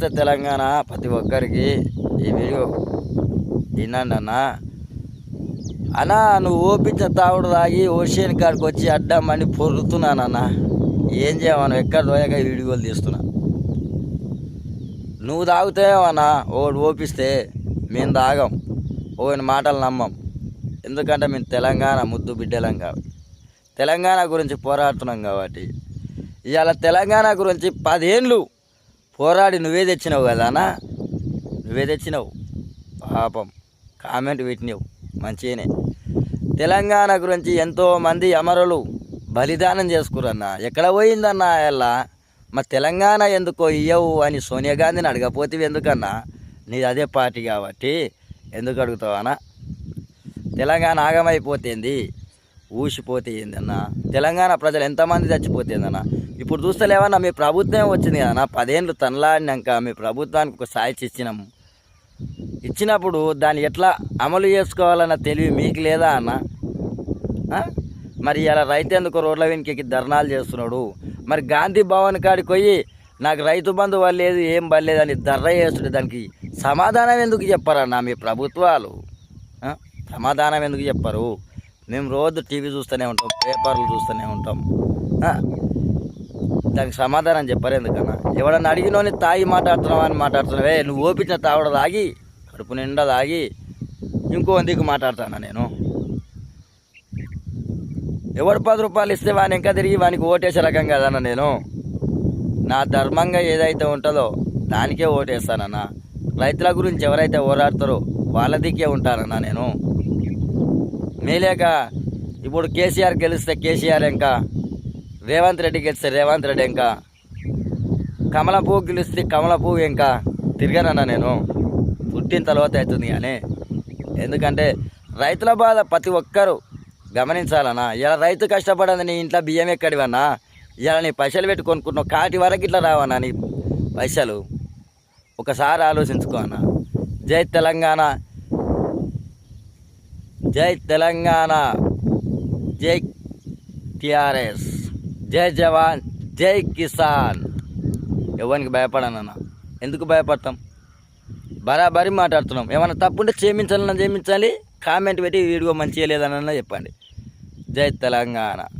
నమస్తే తెలంగాణ ప్రతి ఒక్కరికి ఈ వీడియో వినండి అన్న నువ్వు ఓపించిన తాగుడు తాగి ఓషియన్ కాడికి వచ్చి అడ్డమని పొరుతున్నానన్న ఏం చేయమను ఎక్కడ పోయాక వీడియోలు తీస్తున్నా. నువ్వు తాగుతావేమన్నా ఒకటి ఓపిస్తే మేము తాగం. ఒకని మాటలు నమ్మం. ఎందుకంటే మేము తెలంగాణ ముద్దు బిడ్డలం కాబట్టి. తెలంగాణ గురించి పోరాడుతున్నాం కాబట్టి. ఇవాళ తెలంగాణ గురించి పదేళ్ళు పోరాడి నువ్వే తెచ్చినావు కదానా నువ్వే తెచ్చినావు. పాపం. కామెంట్ పెట్టినావు. మంచిగానే. తెలంగాణ గురించి ఎంతోమంది అమరులు బలిదానం చేసుకురన్నా. ఎక్కడ పోయిందన్నా ఎలా మా తెలంగాణ ఎందుకో ఇయ్యవు అని సోనియా గాంధీని అడగపోతే ఎందుకన్నా? నీది అదే పార్టీ కాబట్టి ఎందుకు అడుగుతావనా తెలంగాణ ఆగమైపోతుంది? ఊసిపోతే ఏందన్నా తెలంగాణ ప్రజలు ఎంతమంది చచ్చిపోతుందన్నా ఇప్పుడు చూస్తలేవన్నా మీ ప్రభుత్వం వచ్చింది కదన్నా పదేళ్ళు తనలాడినాక మీ ప్రభుత్వానికి ఒక సాయిచి ఇచ్చినాము. ఇచ్చినప్పుడు దాన్ని ఎట్లా అమలు చేసుకోవాలన్న తెలివి మీకు లేదా అన్న? మరి ఇలా రైతు ఎందుకు రోడ్ల వెనుకకి ధర్నాలు చేస్తున్నాడు? మరి గాంధీ భవన్ కాడికి పోయి నాకు రైతు బంధు వల్లేదు ఏం బల్లేదు అని ధర్ర చేస్తుండే దానికి సమాధానం ఎందుకు చెప్పారన్న మీ ప్రభుత్వాలు? సమాధానం ఎందుకు చెప్పరు? మేము రోజు టీవీ చూస్తూనే ఉంటాం పేపర్లు చూస్తూనే ఉంటాం. దానికి సమాధానం చెప్పారు ఎందుకన్నా? ఎవడన్నా అడిగినోని తాగి మాట్లాడుతున్నావా అని మాట్లాడుతున్నావే నువ్వు ఓపించిన తాగడ తాగి కడుపు నిండా తాగి ఇంకో దిక్కు మాట్లాడతానా నేను? ఎవడు పది రూపాయలు ఇస్తే వాని ఇంకా తిరిగి వానికి ఓటేసే రకం కదన్న నేను. నా ధర్మంగా ఏదైతే ఉంటుందో దానికే ఓటేస్తానన్నా. రైతుల గురించి ఎవరైతే పోరాడతారో వాళ్ళ దిక్కే ఉంటానన్నా నేను. మేలేక ఇప్పుడు కేసీఆర్ గెలిస్తే కేసీఆర్ ఇంకా రేవంత్ రెడ్డి గెలిస్తే రేవంత్ రెడ్డి ఇంకా. కమల పువ్వు గెలిస్తే కమల పువ్వు ఇంకా. తిరగనన్నా నేను. పుట్టిన తర్వాత అవుతుంది కానీ ఎందుకంటే రైతుల బాధ ప్రతి ఒక్కరు గమనించాలన్నా. ఇలా రైతు కష్టపడని నీ ఇంట్లో బియ్యం ఎక్కడివన్నా? ఇలా నీ పైసలు పెట్టి కొనుక్కుంటున్నావు కాటి వరకు ఇట్లా రావన్నా నీ పైసలు? ఒకసారి ఆలోచించుకో అన్న. జై తెలంగాణ. జై తెలంగాణ. జై టిఆర్ఎస్. జై జవాన్ జై కిసాన్. ఎవరికి భయపడనన్న ఎందుకు భయపడతాం? బరాబరి మాట్లాడుతున్నాం. ఏమైనా తప్పుంటే క్షమించాలన్నా క్షమించాలి. కామెంట్ పెట్టి వీడియో మంచిగా లేదన్న చెప్పండి. జై తెలంగాణ.